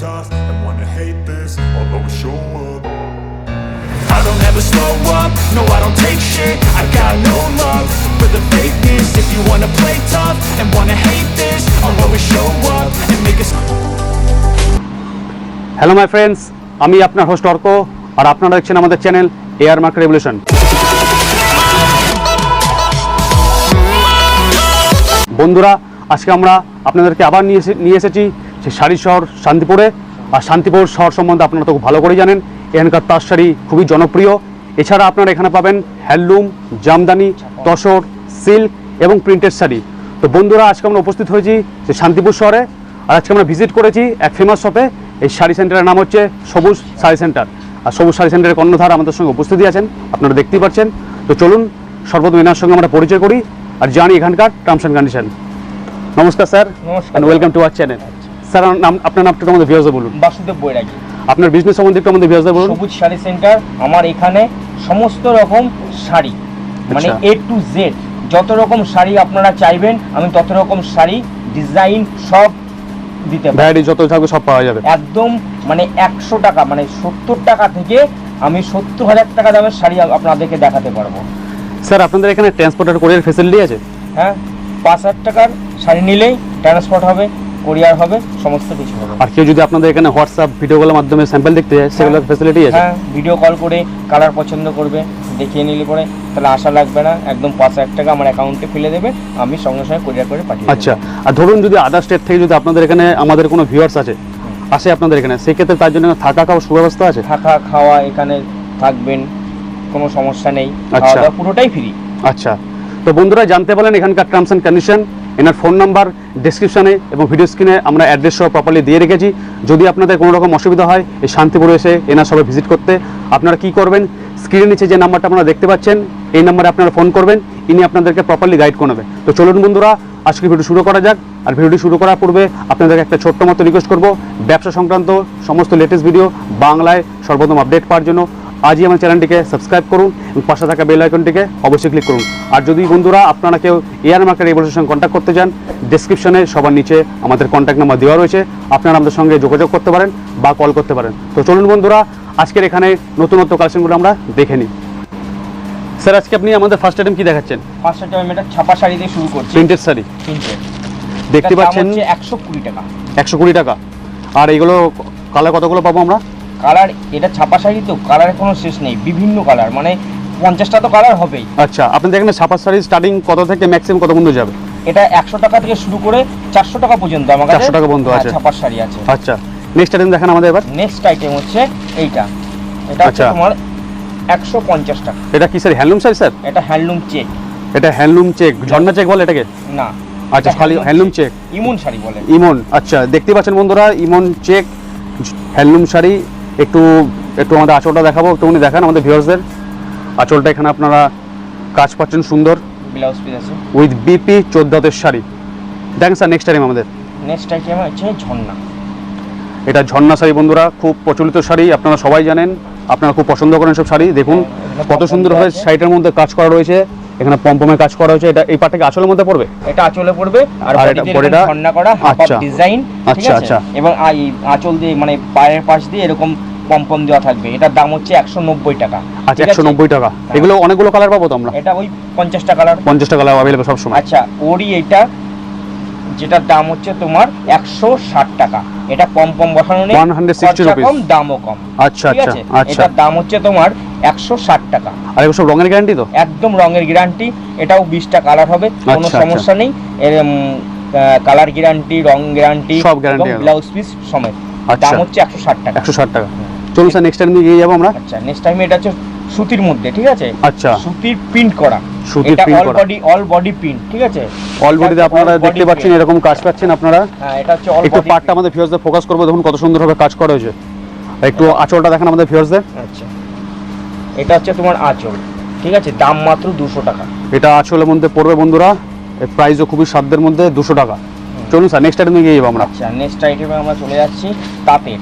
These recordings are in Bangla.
tough and wanna hate this I'll always show up I don't ever slow up, no I don't take shit I got no love for the fakeness If you wanna play tough and wanna hate this I'll always show up and make a hello my friends আমি আপনার হোস্ট অর্ক আর আপনারা দেখছেন আমাদের চ্যানেল এয়ার মার্কেট রেভলিউশন বন্ধুরা আজকে আমরা আপনাদেরকে আবার নিয়ে নিয়ে এসেছি সেই শাড়ি শহর শান্তিপুরে। আর শান্তিপুর শহর সম্বন্ধে আপনারা তো খুব ভালো করে জানেন এখানকার তাঁত শাড়ি খুবই জনপ্রিয়। এছাড়া আপনারা এখানে পাবেন হ্যান্ডলুম জামদানি তসর সিল্ক এবং প্রিন্টেড শাড়ি। তো বন্ধুরা আজকে আমরা উপস্থিত হয়েছি যে শান্তিপুর শহরে। আর আজকে আমরা ভিজিট করেছি এক ফেমাস শপে এই শাড়ি সেন্টারের নাম হচ্ছে সবুজ শাড়ি সেন্টার আর সবুজ শাড়ি সেন্টারের কর্ণধার আমাদের সঙ্গে উপস্থিতি আছেন আপনারা দেখতেই পাচ্ছেন। তো চলুন সর্বপ্রথম এনার সঙ্গে আমরা পরিচয় করি আর জানি এখানকার টার্মস অ্যান্ড কন্ডিশন নমস্কার স্যার নমস্কার। Welcome to our channel sir নাম আপনার নামটা আমাদের ভিউজে বলুন। বাসুদেব বৈরাগী। আপনার বিজনেস সম্বন্ধে একটু আমাদের ভিউজে বলুন। সবুজ শাড়ি সেন্টার আমার এখানে সমস্ত রকম শাড়ি মানে। এ টু জেড যত রকম শাড়ি আপনারা চাইবেন আমি তত রকম শাড়ি ডিজাইন সব দিতে পারি ভ্যারাইটি যত থাকবে সব পাওয়া যাবে। একদম মানে একশো টাকা মানে সত্তর টাকা থেকে আমি সত্তর হাজার টাকা দামের শাড়ি আপনাদেরকে দেখাতে পারব। স্যার আপনাদের এখানে ট্রান্সপোর্টের কোরিয়ার ফেসিলিটি আছে? হ্যাঁ পাঁচ হাজার টাকার শাড়ি নিলেই ট্রান্সপোর্ট হবে। কোরিয়ার হবে সমস্ত কিছু হবে। আর কেউ যদি আপনাদের এখানে হোয়াটসঅ্যাপ ভিডিও কলের মাধ্যমে স্যাম্পল দেখতে যায় সেগুলোর ফেসিলিটি আছে? হ্যাঁ ভিডিও কল করে কালার পছন্দ করবে দেখিয়ে নিলে পরে তাহলে আশা লাগবে না একদম পাঁচ হাজার টাকা আমার অ্যাকাউন্টে ফেলে দেবে আমি সঙ্গে সঙ্গে কোরিয়ার করে পাঠিয়ে আচ্ছা আর ধরুন যদি আদার স্টেট থেকে যদি আপনাদের এখানে আমাদের কোনো ভিউয়ার্স আছে আসে আপনাদের এখানে সেক্ষেত্রে তার জন্য থাকা খাওয়ার সুব্যবস্থা আছে? থাকা খাওয়া এখানে থাকবেন কোনো সমস্যা নেই খাওয়া আচ্ছা। পুরোটাই ফ্রি আচ্ছা। তো বন্ধুরা জানতে পারলেন এখানকার টার্মস অ্যান্ড কন্ডিশন এনার ফোন নাম্বার ডিসক্রিপশনে এবং ভিডিও স্ক্রিনে আমরা অ্যাড্রেস সহ প্রপারলি দিয়ে রেখেছি। যদি আপনাদের কোনো রকম অসুবিধা হয়, এই শান্তিপুরে এসে এনার সবাই ভিজিট করতে, আপনারা কি করবেন? স্ক্রিনের নিচে যে নাম্বারটা আপনারা দেখতে পাচ্ছেন, এই নাম্বারে আপনারা ফোন করবেন, ইনি আপনাদেরকে প্রপারলি গাইড করবে তো চলুন বন্ধুরা, আজকে ভিডিও শুরু করা যাক। আর ভিডিওটি শুরু করার পূর্বে আপনাদেরকে একটা ছোট্ট মতো রিকোয়েস্ট করব। ব্যবসা সংক্রান্ত সমস্ত লেটেস্ট ভিডিও বাংলায় সর্বপ্রথম আপডেট পাওয়ার জন্য। আজই আমার চ্যানেলটিকে সাবস্ক্রাইব করুন এবং পাশে থাকা বেল আইকনটিকে অবশ্যই ক্লিক করুন। আর যদি বন্ধুরা আপনারা কেউ এয়ার মার্কেট রেভলিউশন সঙ্গে কন্ট্যাক্ট করতে চান ডিসক্রিপশনে সবার নিচে আমাদের কন্ট্যাক্ট নাম্বার দেওয়া রয়েছে। আপনারা আমাদের সঙ্গে যোগাযোগ করতে পারেন বা কল করতে পারেন। তো চলুন বন্ধুরা আজকের এখানে নতুনত্ব কালেকশনগুলো আমরা দেখে নিই। স্যার আজকে আপনি আমাদের ফার্স্ট আইটেম কি দেখাচ্ছেন? পাঁচশো টাকা আমি এটা ছাপা শাড়ি দিয়ে শুরু করছি। প্রিন্টেড শাড়ি। তিনটে দেখতে পাচ্ছেন? হচ্ছে একশো কুড়ি টাকা। একশো কুড়ি টাকা। আর এইগুলো কালার কতগুলো পাবো আমরা? কালার এটা ছাপা শাড়ি তো কালারের কোনো শেষ নেই বিভিন্ন কালার মানে পঞ্চাশটা তো কালার হবেই। আচ্ছা আপনাদের এখানে ছাপা শাড়ি স্টার্টিং কত থেকে ম্যাক্সিমাম কত পর্যন্ত যাবে? এটা একশো টাকা থেকে শুরু করে চারশো টাকা পর্যন্ত আমার কাছে। 400 টাকা পর্যন্ত হ্যাঁ, আছে। ছাপার শাড়ি আছে। আচ্ছা নেক্সট আইটেম দেখেন আমাদের এবার। নেক্সট আইটেম হচ্ছে এইটা। এটা হচ্ছে আচ্ছা। তোমার একশো পঞ্চাশ টাকা। এটা কি স্যার হ্যান্ডলুম শাড়ি স্যার? এটা হ্যান্ডলুম চেক এটা হ্যান্ডলুম চেক ঝর্ণা চেক বলে এটাকে? না। আচ্ছা খালি হ্যান্ডলুম চেক ইমন শাড়ি বলে। ইমন আচ্ছা দেখতে পাচ্ছেন বন্ধুরা ইমন চেক হ্যান্ডলুম শাড়ি একটু একটু আমাদের আঁচলটা দেখাবো একটুখানি দেখান আমাদের ভিউয়ার্সদের আঁচলটা এখানে আপনারা কাজ পাচ্ছেন সুন্দর। ব্লাউজ পিস আছে। উইথ বিপি চোদ্দ হাতের শাড়ি। দেখেন স্যার নেক্সট টাইম আমাদের। নেক্সট হচ্ছে ঝর্ণা। এটা ঝর্ণা শাড়ি বন্ধুরা খুব প্রচলিত শাড়ি আপনারা সবাই জানেন। আপনারা খুব পছন্দ করেন সব শাড়ি দেখুন। হ্যাঁ, কত সুন্দরভাবে শাড়িটার মধ্যে কাজ করা রয়েছে। এখানে পম্পমে কাজ করা হয়েছে। এটা এই পাটটাকে আঁচলের মধ্যে পড়বে? এটা আঁচলে পড়বে আর এটা বডিটা- ঝর্ণা করা হাফ আচ্ছা। ডিজাইন ঠিক আচ্ছা, আছে? আচ্ছা। এবং এই আঁচল দিয়ে মানে পায়ের পাশ দিয়ে এরকম পম্পম দেওয়া থাকবে। এটার দাম হচ্ছে একশো নব্বই টাকা। আচ্ছা একশো নব্বই টাকা। হ্যাঁ। এগুলো অনেকগুলো কালার পাবো তো আমরা? এটা ওই পঞ্চাশটা কালার পঞ্চাশটা কালার অ্যাভেলেবল সবসময়। আচ্ছা ওরই এটা যেটার দাম হচ্ছে তোমার একশো ষাট টাকা। এটা কম কম বসানো নেই 160 খরচা কম দামও কম। আচ্ছা আচ্ছা আচ্ছা। এটার দাম হচ্ছে তোমার একশো ষাট টাকা। আর এগুলো সব রঙের গ্যারান্টি তো? একদম রঙের গ্যারান্টি এটাও বিশটা কালার হবে কোনো আচ্ছা, আচ্ছা। সমস্যা নেই। এর কালার গ্যারান্টি রং গ্যারান্টি সব আছে। ব্লাউজ পিস সমেত। আচ্ছা। দাম হচ্ছে একশো ষাট টাকা। একশো ষাট টাকা। চলুন স্যার নেক্সট টাইম দিয়ে যাব আমরা। আচ্ছা নেক্সট টাইম এটা হচ্ছে সুতির মধ্যে ঠিক আছে? আচ্ছা। সুতির প্রিন্ট করা। সুতির এটা print all body all body print ঠিক আছে? অল বডিতে আপনারা দেখতে পাচ্ছেন এরকম কাজ পাচ্ছেন আপনারা। হ্যাঁ এটা হচ্ছে অল একটু পার্টটা আমাদের ভিউয়ার্সদের ফোকাস করব দেখুন কত সুন্দরভাবে কাজ করা হয়েছে। একটু আঁচলটা দেখেন আমাদের ভিউয়ার্সদের আচ্ছা। এটা হচ্ছে তোমার আঁচল ঠিক আছে? দাম মাত্র দুশো টাকা। এটা আঁচলের মধ্যে পড়বে বন্ধুরা প্রাইসও খুবই সাধ্যের মধ্যে দুশো টাকা। চলুন স্যার নেক্সট টাইম গিয়ে যাব আমরা। আচ্ছা নেক্সট আইটেমে আমরা চলে যাচ্ছি তাঁতের।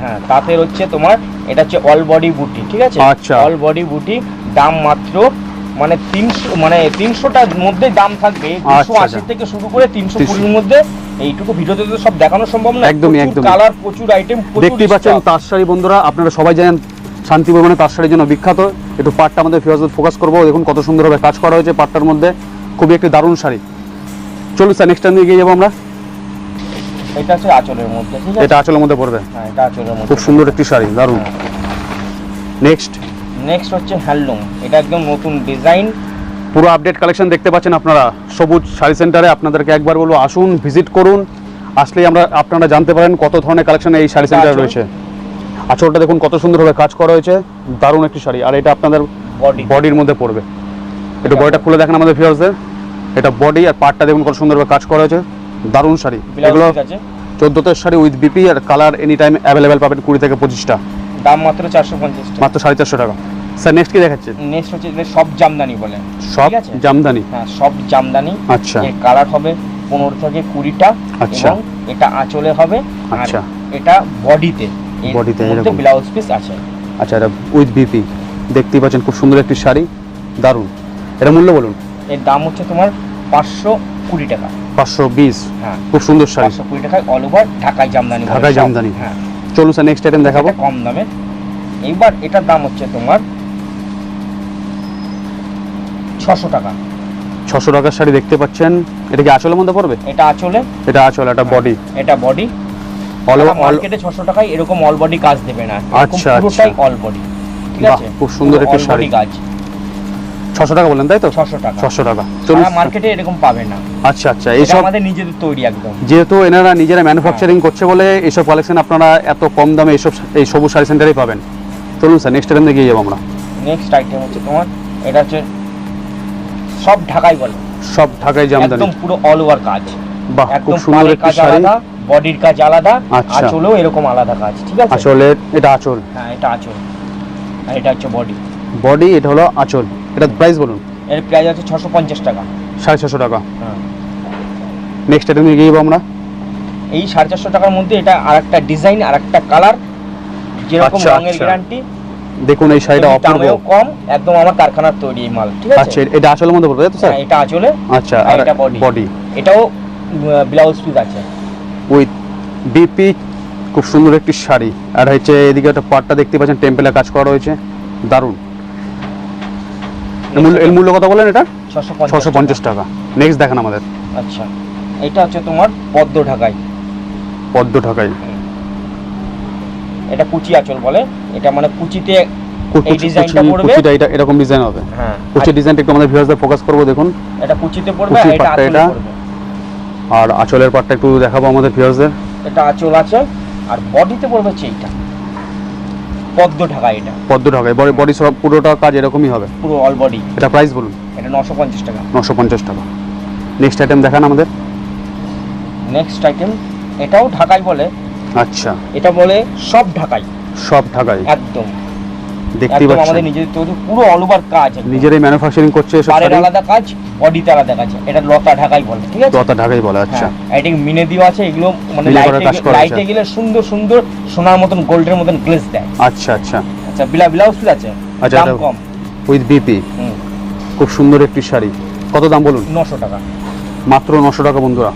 হ্যাঁ তাঁতের হচ্ছে তোমার এটা হচ্ছে অল বডি বুটি ঠিক আছে? আচ্ছা। অল বডি বুটি দাম মাত্র মানে তিনশো মানে তিনশোটার মধ্যে দাম থাকবে দুশো আচ্ছা, আশি আচ্ছা। থেকে শুরু করে তিনশো। কুড়ির মধ্যে এইটুকু ভিডিওতে তো সব দেখানো সম্ভব না একদমই। কালার প্রচুর আইটেম পাচ্ছেন তাঁতশাড়ি বন্ধুরা আপনারা সবাই জানেন মানে তাঁত শাড়ির জন্য বিখ্যাত। একটু পাটটা আমাদের ফিরোজদের ফোকাস করব। দেখুন কত সুন্দরভাবে কাজ করা হয়েছে পাটটার মধ্যে। খুবই একটি দারুণ শাড়ি। চলুন স্যার নেক্সট টাইম এগিয়ে যাব আমরা। এটা হচ্ছে আঁচলের মধ্যে ঠিক আছে? এটা আঁচলের মধ্যে পড়বে। হ্যাঁ এটা আঁচলের মধ্যে খুব সুন্দর একটি শাড়ি দারুণ। নেক্সট নেক্সট হচ্ছে হ্যান্ডলুম এটা একদম নতুন ডিজাইন পুরো আপডেট কালেকশন দেখতে পাচ্ছেন আপনারা। সবুজ শাড়ি সেন্টারে আপনাদেরকে একবার বলব আসুন ভিজিট করুন। আসলেই আমরা আপনারা জানতে পারেন কত ধরনের কালেকশন এই শাড়ি সেন্টারে রয়েছে। আঁচলটা দেখুন কত সুন্দরভাবে কাজ করা হয়েছে। দারুণ একটি শাড়ি। আর এটা আপনাদের বডি বডির মধ্যে পড়বে। একটু বডিটা খুলে দেখেন আমাদের ভিউয়ার্সদের এটা বডি আর পার্টটা দেখুন কত সুন্দরভাবে কাজ করা হয়েছে। দারুণ শাড়ি। এগুলো ব্লাউজ ঠিক আছে। চোদ্দোতের শাড়ি উইথ বিপি আর কালার এনি টাইম অ্যাভেলেবেল পাবেন কুড়ি থেকে পঁচিশটা। দাম মাত্র চারশো পঞ্চাশ মাত্র সাড়ে চারশো টাকা। স্যার নেক্সট কি দেখাচ্ছে? নেক্সট হচ্ছে সব জামদানি বলে সব আছে। জামদানি? হ্যাঁ সব জামদানি। আচ্ছা। এর কালার হবে পনেরো থেকে কুড়িটা আচ্ছা। এটা আঁচলে হবে। আচ্ছা। এটা বডিতে। বডিতে এরকম। ব্লাউজ পিস আছে। আচ্ছা এটা উইথ বিপি দেখতেই পাচ্ছেন খুব সুন্দর একটি শাড়ি। দারুণ। এটা মূল্য বলুন। এর দাম হচ্ছে তোমার পাঁচশো কুড়ি টাকা। পাঁচশো বিশ। হ্যাঁ। খুব সুন্দর শাড়ি। পাঁচশো কুড়ি টাকায় অল ওভার ঢাকায় জামদানি ঢাকায় জামদানি। হ্যাঁ। চলুন স্যার নেক্সট আইটেম দেখাবো। কম দামে। এইবার এটার দাম হচ্ছে তোমার ছশো টাকা। ছশো টাকার শাড়ি দেখতে পাচ্ছেন। এটা কি আঁচলের মধ্যে পড়বে? এটা আঁচলে। এটা আঁচল এটা বডি এটা বডি অল মার্কেটে ছশো টাকায় এরকম অল বডি কাজ দেবে না। আচ্ছা, পুরোটাই আচ্ছা। অল বডি ঠিক আছে? খুব সুন্দর একটি শাড়ি। কাজ। ছশো টাকা বললেন তাই তো? ছশো টাকা। ছশো টাকা। চলুন মার্কেটে এরকম পাবে না। আচ্ছা আচ্ছা এইসব আমাদের নিজেদের তৈরি একদম। যেহেতু এনারা নিজেরা ম্যানুফ্যাকচারিং করছে বলে এইসব কালেকশন আপনারা এত কম দামে এইসব এই সবুজ শাড়ি সেন্টারেই পাবেন। চলুন স্যার নেক্সট আইটেম এগিয়ে যাব আমরা। নেক্সট আইটেম হচ্ছে তোমার এটা হচ্ছে সব ঢাকাই বলে। সব ঢাকায় জামদানি একদম পুরো অল ওভার কাজ। বাহ খুব সুন্দর একটি শাড়ি। বডির কাজ আলাদা আচ্ছা। আঁচলেও এরকম আলাদা কাজ ঠিক আছে? আঁচলে এটা আঁচল। হ্যাঁ এটা আঁচল। আর এটা হচ্ছে বডি। বডি এটা হলো আঁচল। এটা প্রাইস বলুন। এর প্রাইস আছে ছশো পঞ্চাশ টাকা। সাড়ে ছশো টাকা। হ্যাঁ। নেক্সট আইটেম এগিয়ে যাব আমরা। এই সাড়ে চারশো টাকার মধ্যে এটা আর একটা ডিজাইন আর একটা কালার যেরকম আচ্ছা, রঙের আচ্ছা। গ্যারান্টি দেখুন এই শাড়িটা অপূর্ব। কম একদম আমার কারখানার তৈরি এই মাল ঠিক আচ্ছা এটা আঁচলের মধ্যে পড়বে তো স্যার? হ্যাঁ, এটা আঁচলে আচ্ছা আর আর এটা বডি এটাও ব্লাউজ পিস আছে। উইথ বিপি খুব সুন্দর একটি শাড়ি। আর হচ্ছে এদিকে একটা পাটটা দেখতে পাচ্ছেন টেম্পেলে কাজ করা রয়েছে। দারুণ। এর মূল্য- কত বলেন এটা? ছশো পঞ্চাশ টাকা। নেক্সট দেখান আমাদের। আচ্ছা। এটা হচ্ছে তোমার পদ্ম ঢাকাই। পদ্ম ঢাকাই। এটা কুচি আঁচল বলে। এটা মানে কুচিতে এই কুচি- ডিজাইনটা পড়বে। কুচিটা এটা এরকম ডিজাইন হবে। হ্যাঁ। কুচি ডিজাইনটা একটু আমাদের ভিউয়ার্সদের ফোকাস করব দেখুন। আর এটা কুচিতে পড়বে আর এটা পাটটা আঁচলে পড়বে। আর আঁচলের পাটটা একটু দেখাবো আমাদের ভিউয়ার্সদের এটা আঁচল আছে। আর বডিতে পড়বে হচ্ছে এইটা। পদ্ম ঢাকা এটা। পদ্ম ঢাকায় বডি বডি সব পুরোটা কাজ এরকমই হবে? পুরো অল বডি এটা প্রাইস বলুন। এটা নশো পঞ্চাশ টাকা। নশো পঞ্চাশ টাকা। নেক্সট আইটেম দেখান আমাদের। নেক্সট আইটেম এটাও ঢাকাই বলে। আচ্ছা। এটা বলে সব ঢাকাই। সব ঢাকাই। একদম। দেখতেই একদম আমাদের নিজেদের তৈরি পুরো অল ওভার কাজ নিজেরাই ম্যানুফ্যাকচারিং করছে এসব শাড়ি। আলাদা কাজ বডিতে আলাদা কাজ এটা লতা ঢাকাই বলে ঠিক আছে? দতা ঢাকাই বলে আচ্ছা। হ্যাঁ এটা মিনে দিও আছে এগুলো মানে লাইটে লাইটে গেলে সুন্দর সুন্দর সোনার মতন গোল্ডের মতন গ্লেজ দেয়। আচ্ছা আচ্ছা। আচ্ছা বিলা ব্লাউজ পিস আছে? আচ্ছা, দাম কম। উইথ বিপি খুব সুন্দর একটি শাড়ি। কত দাম বলুন? নশো টাকা। মাত্র নশো টাকা বন্ধুরা।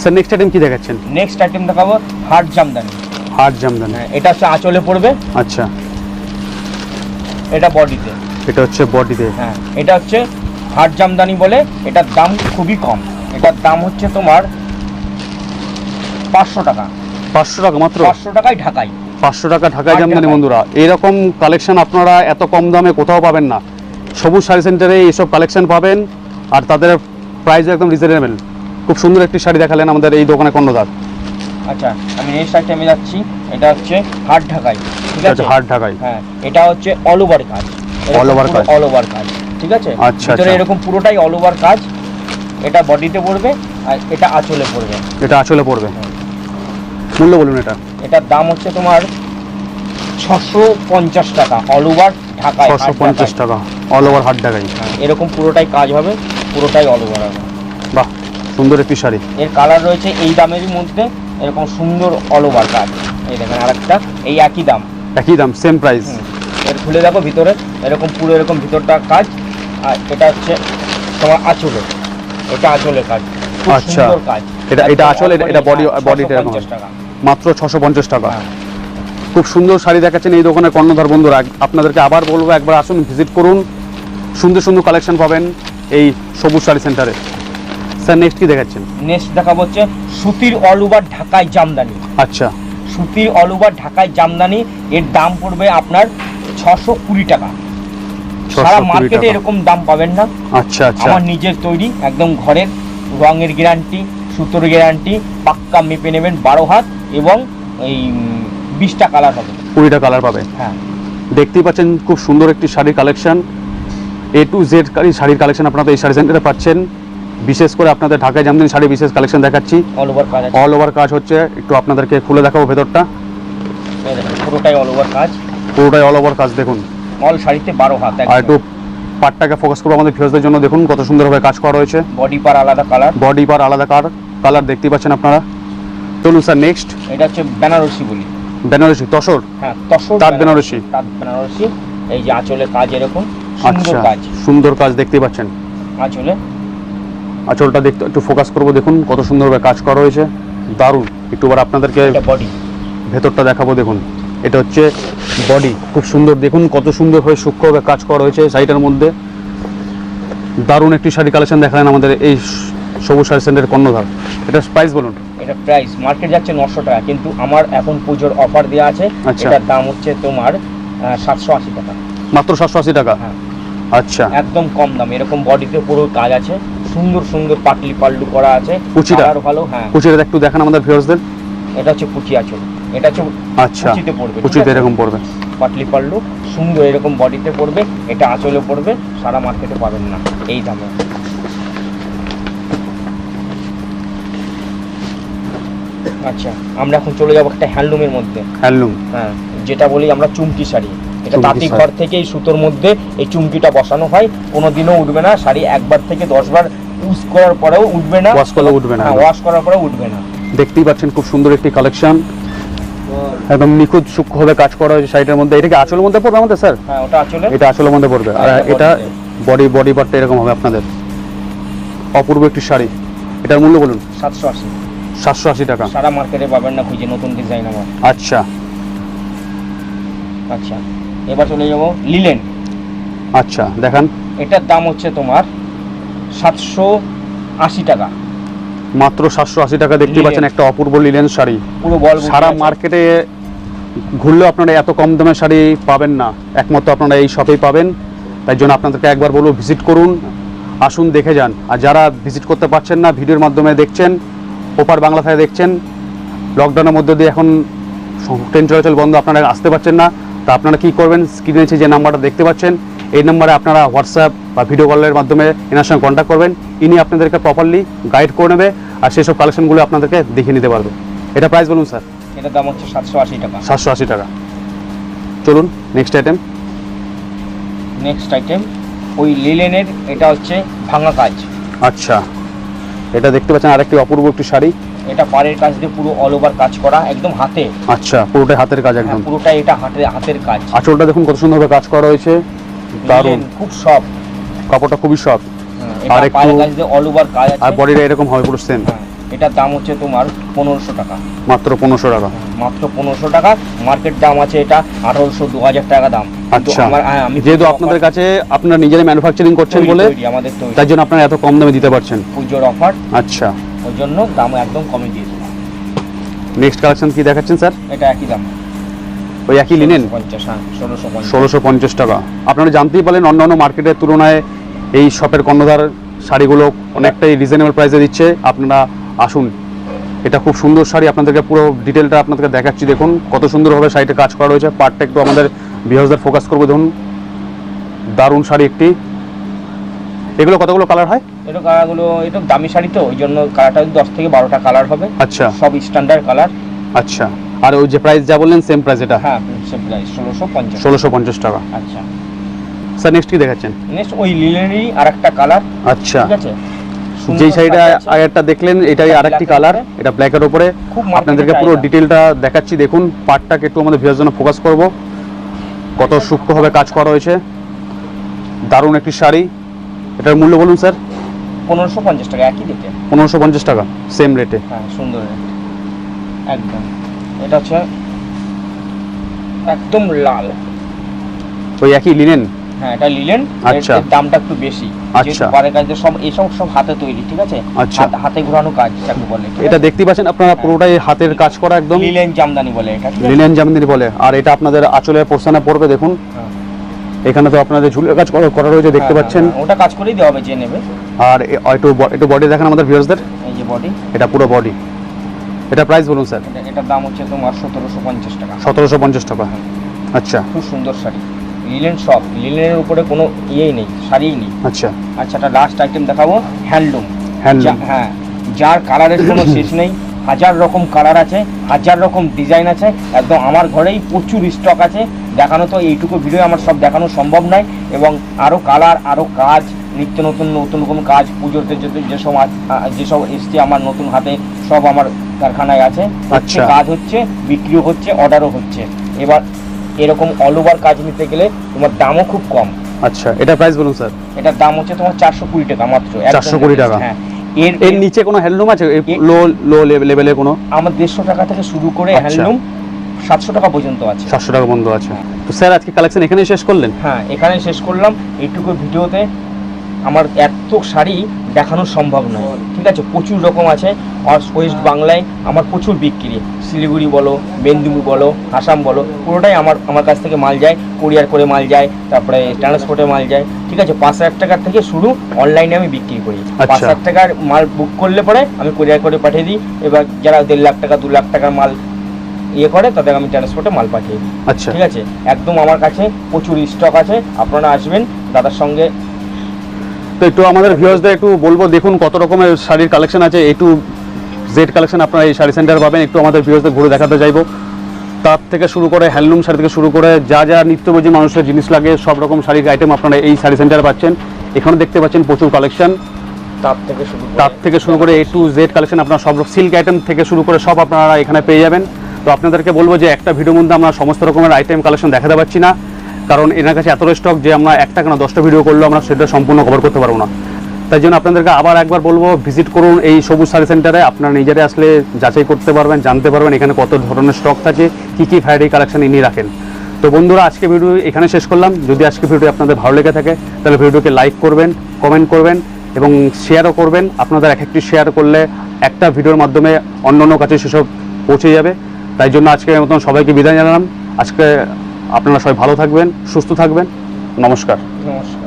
স্যার নেক্সট আইটেম কি দেখাচ্ছেন? নেক্সট আইটেম দেখাবো হার্ড জামদানি। হাট জামদানি। হ্যাঁ এটা হচ্ছে আঁচলে পড়বে। আচ্ছা। এটা বডিতে। এটা হচ্ছে বডিতে। হ্যাঁ এটা হচ্ছে হার্ড জামদানি বলে এটার দাম খুবই কম। এটার দাম হচ্ছে তোমার পাঁচশো টাকা। পাঁচশো টাকা মাত্র? পাঁচশো টাকায় ঢাকাই। পাঁচশো টাকা ঢাকায় জামদানি বন্ধুরা। এরকম কালেকশন আপনারা এত কম দামে কোথাও পাবেন না। সবুজ শাড়ি সেন্টারে এইসব কালেকশন পাবেন আর তাদের প্রাইসও একদম রিজনেবল খুব সুন্দর একটি শাড়ি দেখালেন আমাদের এই দোকানে কর্ণদার আচ্ছা আমি নেক্সট আইটেমে যাচ্ছি। এটা হচ্ছে হার্ড ঢাকাই ঠিক আছে? হাট ঢাকাই। হ্যাঁ এটা হচ্ছে অল ওভার কাজ। All over কাজ। অল ওভার কাজ ঠিক আছে? আচ্ছা, ভিতরে আচ্ছা। এরকম পুরোটাই অল ওভার কাজ। এটা বডিতে পড়বে আর এটা আঁচলে পড়বে। এটা আসলে পড়বে। মূল্য বলুন এটা। এটার দাম হচ্ছে তোমার ছশো পঞ্চাশ টাকা অল ওভার ঢাকায় ছশো পঞ্চাশ টাকা অল ওভার হাট ঢাকাই। হ্যাঁ, এরকম পুরোটাই কাজ হবে পুরোটাই অল ওভার হবে। বাহ সুন্দর একটি শাড়ি। এর কালার রয়েছে এই দামেরই মধ্যে। এরকম সুন্দর অল ওভার কাজ এই দেখেন আরেকটা এই একই দাম। একই দাম সেম প্রাইস। এর খুলে দেখো ভিতরে এরকম পুরো এরকম ভিতরটা কাজ। আর এটা হচ্ছে তোমার আঁচলের এটা আঁচলের কাজ। আচ্ছা। কাজ। এটা- এটা আঁচল, এটা- হ্যাঁ, body 650 টাকা। মাত্র ছশো পঞ্চাশ টাকা। হ্যাঁ। খুব সুন্দর শাড়ি দেখাচ্ছেন এই দোকানে কর্ণধার বন্ধুরা। আপনাদেরকে আবার বলব একবার আসুন ভিজিট করুন। সুন্দর সুন্দর কালেকশন পাবেন এই সবুজ শাড়ি সেন্টারে স্যার নেক্সট কি দেখাচ্ছেন? নেক্সট দেখাবো হচ্ছে সুতির অল ওভার ঢাকায় জামদানি। আচ্ছা। সুতির অল ওভার ঢাকায় জামদানি এর দাম পড়বে আপনার ছশো কুড়ি টাকা। সারা মার্কেটে এরকম দাম পাবেন না। আচ্ছা আচ্ছা। আমার নিজের তৈরি একদম ঘরের রঙের গ্যারান্টি সুতোর গ্যারান্টি পাক্কা মেপে নেবেন বারো হাত এবং এই বিশটা কালার হবে কুড়িটা কালার পাবে। হ্যাঁ। দেখতেই পাচ্ছেন খুব সুন্দর একটি শাড়ির কালেকশন এ টু জেড শাড়ির কালেকশন আপনারা এই শাড়ি সেন্টারে পাচ্ছেন। বিশেষ করে আপনাদের ঢাকায় জামদানি শাড়ি বিশেষ কালেকশন দেখাচ্ছি। অল ওভার কাজ অল ওভার কাজ হচ্ছে একটু আপনাদেরকে খুলে দেখাবো ভেতরটা। পুরোটাই অল ওভার কাজ। পুরোটাই অল ওভার কাজ দেখুন। অল শাড়িতে বারো হাত আর একটু পাটটাকে ফোকাস করব আমাদের ফিরোজদের জন্য দেখুন কত সুন্দরভাবে কাজ করা রয়েছে। বডি পার আলাদা কালার বডি পার আলাদা কার কালার দেখতেই পাচ্ছেন আপনারা। চলুন স্যার নেক্সট এটা হচ্ছে বেনারসি বলি। বেনারসি তসর। হ্যাঁ তসর তাঁত বেনারসি। তাঁত বেনারসি। এই যে আঁচলে কাজ এরকম সুন্দর আচ্ছা কাজ। সুন্দর কাজ দেখতেই পাচ্ছেন। আঁচলে। আঁচলটা দেখতে একটু ফোকাস করব দেখুন কত সুন্দরভাবে কাজ করা রয়েছে দারুণ। একটু বার আপনাদেরকে বডি ভেতরটা দেখাবো দেখুন। এটা হচ্ছে বডি খুব সুন্দর দেখুন কত সুন্দর হয়ে সূক্ষ্মভাবে কাজ করা হয়েছে শাড়িটার মধ্যে। দারুণ একটি শাড়ি কালেকশন দেখালেন আমাদের এই সবুজ শাড়ি সেন্টারের কর্ণধার। এটা প্রাইস বলুন। এটা প্রাইস মার্কেট যাচ্ছে নশো টাকা কিন্তু আমার এখন পুজোর অফার দেওয়া আছে। আচ্ছা। এটার দাম হচ্ছে তোমার সাতশো আশি টাকা। মাত্র সাতশো আশি টাকা? হ্যাঁ। আচ্ছা। একদম কম দাম এরকম বডিতে পুরো কাজ আছে। সুন্দর সুন্দর পাটলি পাল্লু করা আছে। কুচিটা? কালার ভালো হ্যাঁ। কুচিটা একটু দেখান আমাদের ভিউয়ার্সদের। এটা হচ্ছে কুচি আঁচল এটা হচ্ছে আচ্ছা কুচিতে পড়বে কুচিতে? এরকম পড়বে। পাটলি পাল্লু সুন্দর এরকম বডিতে পড়বে এটা আঁচলে পড়বে সারা মার্কেটে পাবেন না এই দামে। আচ্ছা আমরা এখন চলে যাব একটা হ্যান্ডলুমের মধ্যে। হ্যান্ডলুম। হ্যাঁ যেটা বলি আমরা চুমকি শাড়ি। এটা তাঁতি ঘর থেকে এই সুতোর মধ্যে এই চুমকিটা বসানো হয় কোনো দিনও উঠবে না শাড়ি একবার থেকে দশবার ইউজ করার পরেও উঠবে না। Wash করলেও উঠবে না। হ্যাঁ ওয়াশ করার পরেও উঠবে না। দেখতেই পাচ্ছেন খুব সুন্দর একটি কালেকশন একদম নিখুঁত সূক্ষ্মভাবে কাজ করা হয়েছে শাড়িটার মধ্যে। এটা কি আঁচলের মধ্যে পড়বে আমাদের স্যার? হ্যাঁ ওটা আসলে এটা আসলের মধ্যে পড়বে। আর হ্যাঁ, এটা বডি বডি পার্টটা এরকম হবে আপনাদের। অপূর্ব একটি শাড়ি। এটার মূল্য বলুন? সাতশো আশি। সাতশো আশি টাকা। সারা মার্কেটে পাবেন না খুঁজে নতুন ডিজাইন আমার। আচ্ছা। আচ্ছা। এবার চলে যাব লিলেন। আচ্ছা দেখান। এটার দাম হচ্ছে তোমার সাতশো আশি টাকা। মাত্র সাতশো আশি টাকা দেখতে পাচ্ছেন একটা অপূর্ব লিলেন শাড়ি। পুরো সারা মার্কেটে ঘুরলেও আপনারা এত কম শাড়ি পাবেন না। একমাত্র আপনারা এই শপেই পাবেন। তাই জন্য আপনাদেরকে একবার বলব ভিজিট করুন আসুন দেখে যান। আর যারা ভিজিট করতে পারছেন না ভিডিওর মাধ্যমে দেখছেন ওপার বাংলা থেকে দেখছেন লকডাউনের মধ্যে দিয়ে এখন ট্রেন চলাচল বন্ধ আপনারা আসতে পারছেন না। তা আপনারা কি করবেন? স্ক্রিনে নিচে যে নাম্বারটা দেখতে পাচ্ছেন এই নাম্বারে আপনারা হোয়াটসঅ্যাপ বা ভিডিও কলের মাধ্যমে এনার সঙ্গে কন্ট্যাক্ট করবেন। ইনি আপনাদেরকে প্রপারলি গাইড করে নেবে আর সেসব কালেকশনগুলো আপনাদেরকে দেখিয়ে নিতে পারবে। এটা প্রাইস বলুন স্যার এটার দাম হচ্ছে সাতশো আশি টাকা। সাতশো আশি টাকা। চলুন নেক্সট আইটেম নেক্সট আইটেম ওই লিলেনের এটা হচ্ছে ভাঙা কাজ। আচ্ছা। এটা দেখতে পাচ্ছেন আরেকটি অপূর্ব একটি শাড়ি। এটা পাড়ের কাজ দিয়ে পুরো অল ওভার কাজ করা একদম হাতে। আচ্ছা পুরোটাই হাতের কাজ হ্যাঁ, একদম। পুরোটা এটা হাতে হাতের কাজ। আঁচলটা দেখুন কত সুন্দরভাবে কাজ করা হয়েছে। দারুণ। খুব সব। কাপড়টা খুবই সফট। এটা আর একটু- পাড়ের কাজ দিয়ে অল ওভার কাজ আর বডিটা এরকম হবে পুরো সেম হ্যাঁ, এটার দাম হচ্ছে তোমার পনেরোশো টাকা। মাত্র পনেরোশো টাকা। মাত্র পনেরোশো টাকা। মার্কেট দাম আছে এটা আঠারোশো দু হাজার টাকা দাম। আচ্ছা। হ্যাঁ, আমি যেহেতু আপনাদের কাছে আপনারা নিজেরাই ম্যানুফ্যাকচারিং করছেন বলে আমাদের তৈরি। তাই জন্য আপনারা এত কম দামে দিতে পারছেন। পুজোর অফার আচ্ছা। ওই জন্য দাম একদম কমে দিয়ে নেক্সট কালেকশন কি দেখাচ্ছেন স্যার? এটা একই দাম। ওই একই লিনেন হ্যাঁ ষোলোশো পঞ্চাশ। টাকা। আপনারা জানতেই পারলেন অন্যান্য মার্কেটের তুলনায় এই শপের কর্ণধার শাড়িগুলো অনেকটাই রিজনেবল প্রাইসে দিচ্ছে। আপনারা আসুন। এটা খুব সুন্দর শাড়ি আপনাদেরকে পুরো ডিটেলটা আপনাদেরকে দেখাচ্ছি। দেখুন কত সুন্দরভাবে শাড়িটা কাজ করা রয়েছে। পার্টটা একটু আমাদের বিহাজদের ফোকাস করব। দেখুন দারুণ শাড়ি একটি। এগুলো কতগুলো কালার হয়? এটা কালারগুলো এটা দামি শাড়ি তো ওই জন্য কালারটা দশ থেকে বারোটা কালার হবে। আচ্ছা। সব স্ট্যান্ডার্ড কালার আচ্ছা। আর ওই যে প্রাইস যা বললেন সেম প্রাইস এটা? হ্যাঁ সে প্রাইস ষোলোশো পঞ্চাশ। ষোলোশো পঞ্চাশ টাকা। আচ্ছা। স্যার নেক্সট কি দেখাচ্ছেন? নেক্সট ওই লিলেরই আর একটা কালার আচ্ছা। ঠিক আছে? যেই শাড়িটা। আগেরটা দেখলেন এটাই আরেকটি কালার। এটা ব্ল্যাকের উপরে। খুব আপনাদেরকে পুরো। ডিটেলটা দেখাচ্ছি। দেখুন পার্টটাকে একটু আমাদের ভিউয়ার জন্য ফোকাস করব। কত সূক্ষ্মভাবে কাজ করা হয়েছে। দারুণ একটি শাড়ি। এটার মূল্য বলুন স্যার? পনেরোশো পঞ্চাশ টাকা একই দিতে পনেরোশো পঞ্চাশ টাকা সেম রেটে হ্যাঁ সুন্দর রেট একদম। এটা হচ্ছে একদম লাল। ওই একই লিনেন হ্যাঁ এটা লিলেন আচ্ছা। দামটা একটু বেশি। আচ্ছা। পাড়ের কাজে সব এসব সব হাতে তৈরি ঠিক আছে? আচ্ছা। হাতে ঘোরানো কাজ যাকে বলে এটা দেখতে পাচ্ছেন আপনারা পুরোটাই হাতের কাজ করা একদম? লিলেন জামদানি বলে এটা? লিনেন জামদানি বলে। আর এটা আপনাদের আঁচলের পোর্শনে পড়বে দেখুন। হ্যাঁ। এখানে তো আপনাদের ঝুলের কাজ করা রয়েছে দেখতে হ্যাঁ, পাচ্ছেন। হ্যাঁ, ওটা কাজ করেই দেওয়া হবে যে নেবে। আর একটু একটু বডি দেখেন আমাদের ভিউয়ার্সদের এই যে বডি এটা পুরো বডি এটা প্রাইস বলুন স্যার এটার দাম হচ্ছে তোমার সতেরোশো পঞ্চাশ টাকা। সতেরোশো পঞ্চাশ টাকা। আচ্ছা। খুব সুন্দর শাড়ি। লিলেন সব লিলেনের উপরে কোনো ইয়েই নেই শাড়িই নেই। আচ্ছা। আচ্ছা এটা লাস্ট আইটেম দেখাবো। হ্যান্ডলুম হ্যান্ডলুম হ্যাঁ যার কালারের কোনো শেষ নেই। হাজার রকম কালার আছে হাজার রকম ডিজাইন আছে। একদম আমার ঘরেই প্রচুর স্টক আছে। দেখানো তো এইটুকু ভিডিও আমার সব দেখানো সম্ভব নয়। এবং আরও কালার আরও কাজ নিত্য নতুন নতুন রকম কাজ পুজোতে যেসব যেসব এসছে আমার নতুন হাতে সব আমার কারখানায় আছে। আচ্ছা। কাজ হচ্ছে বিক্রিও হচ্ছে অর্ডারও হচ্ছে। এবার এরকম অল ওভার কাজ নিতে গেলে তোমার দামও খুব কম। আচ্ছা এটা প্রাইস বলুন স্যার এটার দাম হচ্ছে তোমার চারশো কুড়ি টাকা মাত্র একদম 420 টাকা। হ্যাঁ। এর এর নিচে কোনো হ্যান্ডলুম আছে? লো লো লেভেলের কোনো? আমার দেড়শো টাকা থেকে শুরু করে আচ্ছা। হ্যান্ডলুম সাতশো টাকা পর্যন্ত আছে। সাতশো টাকা বন্ধ আছে। তো স্যার আজকে কালেকশন এখানেই শেষ করলেন? হ্যাঁ এখানে শেষ করলাম। এইটুকু ভিডিওতে আমার এত শাড়ি দেখানো সম্ভব নয়। ঠিক আছে প্রচুর রকম আছে। আর ওয়েস্ট বাংলায় আমার প্রচুর বিক্রি। শিলিগুড়ি বলো মেদিনীপুর বলো আসাম বলো পুরোটাই আমার আমার কাছ থেকে মাল যায়। কোরিয়ার করে মাল যায় তারপরে ট্রান্সপোর্টে মাল যায়। ঠিক আছে পাঁচ হাজার টাকার থেকে শুরু অনলাইনে আমি বিক্রি করি। আচ্ছা। পাঁচ হাজার টাকার মাল বুক করলে পরে আমি কোরিয়ার করে পাঠিয়ে দিই। এবার যারা দেড় লাখ টাকা দু লাখ টাকার মাল ইয়ে করে তাদের আমি ট্রান্সপোর্টে মাল পাঠিয়ে দিই। আচ্ছা। ঠিক আছে? একদম আমার কাছে প্রচুর স্টক আছে আপনারা আসবেন দাদার সঙ্গে। তো একটু আমাদের ভিউয়ার্সদের একটু বলব দেখুন কত রকমের শাড়ির কালেকশন আছে একটু জেড কালেকশন আপনারা এই শাড়ি সেন্টার পাবেন একটু আমাদের ভিউয়ার্সদের ঘুরে দেখাতে চাইব। তার থেকে শুরু করে হ্যান্ডলুম শাড়ি থেকে শুরু করে যা যা নিত্যবোধী মানুষের জিনিস লাগে সব রকম শাড়ির আইটেম আপনারা এই শাড়ি সেন্টারে পাচ্ছেন। এখানে দেখতে পাচ্ছেন প্রচুর কালেকশন তার থেকে শুরু তার থেকে শুরু করে এ টু জেড কালেকশন আপনারা সব সিল্ক আইটেম থেকে শুরু করে সব আপনারা এখানে পেয়ে যাবেন। তো আপনাদেরকে বলব যে একটা ভিডিওর মধ্যে আমরা সমস্ত রকমের আইটেম কালেকশন দেখাতে পারছি না। কারণ এনার কাছে এত স্টক যে আমরা একটা কেন দশটা ভিডিও করলেও আমরা সেটা সম্পূর্ণ কভার করতে পারব না। তাই জন্য আপনাদেরকে আবার একবার বলব ভিজিট করুন এই সবুজ শাড়ি সেন্টারে আপনারা নিজেরা আসলে যাচাই করতে পারবেন, জানতে পারবেন এখানে কত ধরনের স্টক থাকে, কী কী ভ্যারাইটি কালেকশন ইনি রাখেন। তো বন্ধুরা, আজকে ভিডিও এখানে শেষ করলাম। যদি আজকে ভিডিও আপনাদের ভালো লেগে থাকে, তাহলে ভিডিওকে লাইক করবেন কমেন্ট করবেন এবং শেয়ারও করবেন। আপনাদের এক একটি শেয়ার করলে একটা ভিডিওর মাধ্যমে অন্য অন্য কাছে সেসব পৌঁছে যাবে। তাই জন্য আজকে মতন সবাইকে বিদায় জানালাম। আজকে আপনারা সবাই ভালো থাকবেন, সুস্থ থাকবেন। নমস্কার। নমস্কার।